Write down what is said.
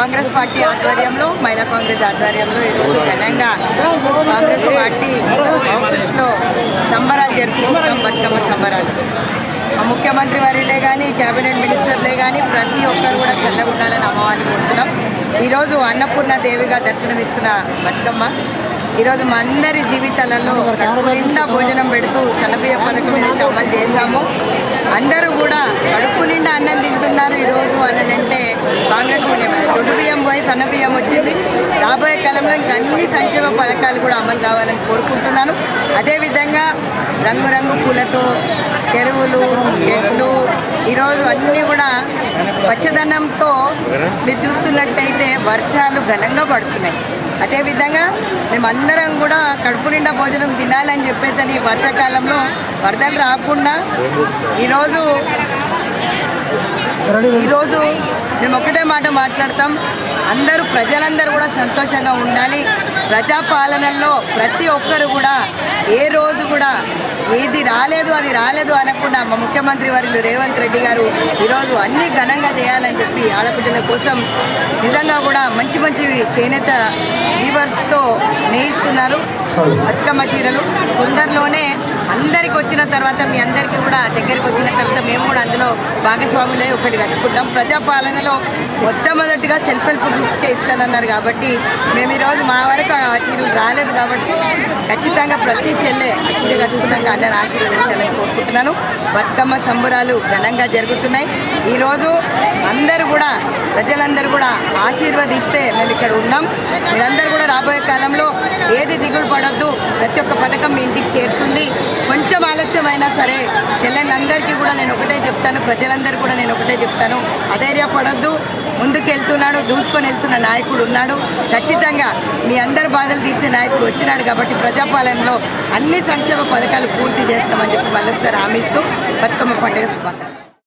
Congress party ఆధ్వర్యంలో మహిళా కాంగ్రెస్ ఆధ్వర్యంలో ఈరోజు ఘనంగా కాంగ్రెస్ పార్టీ ఆఫీస్లో సంబరాలు జరుపుకుంటాం బతుకమ్మ సంబరాలు. ముఖ్యమంత్రి వారిలే కానీ కేబినెట్ మినిస్టర్లే కానీ ప్రతి ఒక్కరు కూడా చల్లగా ఉండాలని అమ్మవారిని కోరుతున్నాం. ఈరోజు అన్నపూర్ణ దేవిగా దర్శనమిస్తున్న బతుకమ్మ. ఈరోజు మా అందరి జీవితాలలో కడుపు నిండా భోజనం పెడుతూ సన్నబియ్య పథకం ఏదైతే అమలు చేశామో అందరూ కూడా కడుపు నిండా అన్నం తింటున్నారు. ఈరోజు అని అంటే కాంగ్రెస్ పుణ్యమే. దొడ్డు వచ్చింది. రాబోయే కాలంలో ఇంకా అన్ని సంక్షేమ పథకాలు కూడా అమలు కావాలని కోరుకుంటున్నాను. అదేవిధంగా రంగురంగు పూలతో చెరువులు చెట్లు ఈరోజు అన్నీ కూడా పచ్చదనంతో మీరు చూస్తున్నట్టయితే వర్షాలు ఘనంగా పడుతున్నాయి. అదేవిధంగా మేమందరం కూడా కడుపు నిండా భోజనం తినాలని చెప్పేసి ఈ వర్షాకాలంలో వరదలు రాకుండా ఈరోజు ఈరోజు మేము ఒకటే మాట మాట్లాడతాం. అందరూ ప్రజలందరూ కూడా సంతోషంగా ఉండాలి. ప్రజాపాలనలో ప్రతి ఒక్కరు కూడా ఏ రోజు కూడా ఏది రాలేదు అది రాలేదు అనకుండా మా ముఖ్యమంత్రి వర్యులు రేవంత్ రెడ్డి గారు ఈరోజు అన్ని ఘనంగా చేయాలని చెప్పి ఆడబిడ్డల కోసం నిజంగా కూడా మంచి మంచి చేనేత వీవర్స్తో నేయిస్తున్నారు. బతుకమ్మ చీరలు. తొందరలోనే అందరికి వచ్చిన తర్వాత మీ అందరికీ కూడా దగ్గరికి వచ్చిన తర్వాత మేము కూడా అందులో భాగస్వాములే ఒకటి కట్టుకుంటాం. ప్రజాపాలనలో మొట్టమొదటిగా సెల్ఫ్ హెల్ప్ గ్రూప్స్కే ఇస్తానన్నారు కాబట్టి మేము ఈరోజు మా వరకు ఆ చీరలు రాలేదు కాబట్టి ఖచ్చితంగా ప్రతి చెల్లె ఆ చీర కట్టుకున్నాక అందరిని ఆశీర్వదించాలని కోరుకుంటున్నాను. బతుకమ్మ సంబురాలు ఘనంగా జరుగుతున్నాయి. ఈరోజు అందరూ కూడా ప్రజలందరూ కూడా ఆశీర్వదిస్తే మేము ఇక్కడ ఉన్నాం. మీరందరూ కూడా రాబోయే కాలంలో ఏది దిగులు పడద్దు. ప్రతి ఒక్క పథకం మీ ఇంటికి చేరుతుంది. కొంచెం కొంచెమైనా సరే చెల్లెళ్ళందరికీ కూడా నేను ఒకటే చెప్తాను ప్రజలందరూ కూడా నేను ఒకటే చెప్తాను. అధైర్యపడద్దు. ముందుకు వెళ్తున్నాడు దూసుకొని వెళ్తున్న నాయకుడు ఉన్నాడు. ఖచ్చితంగా మీ అందరి బాధలు తీర్చే నాయకుడు వచ్చినాడు కాబట్టి ప్రజాపాలనలో అన్ని సంక్షేమ పథకాలు పూర్తి చేస్తామని చెప్పి మళ్ళొకసారి హామీ ఇస్తూ బతుకమ్మ పండుగ శుభాకాంక్షలు.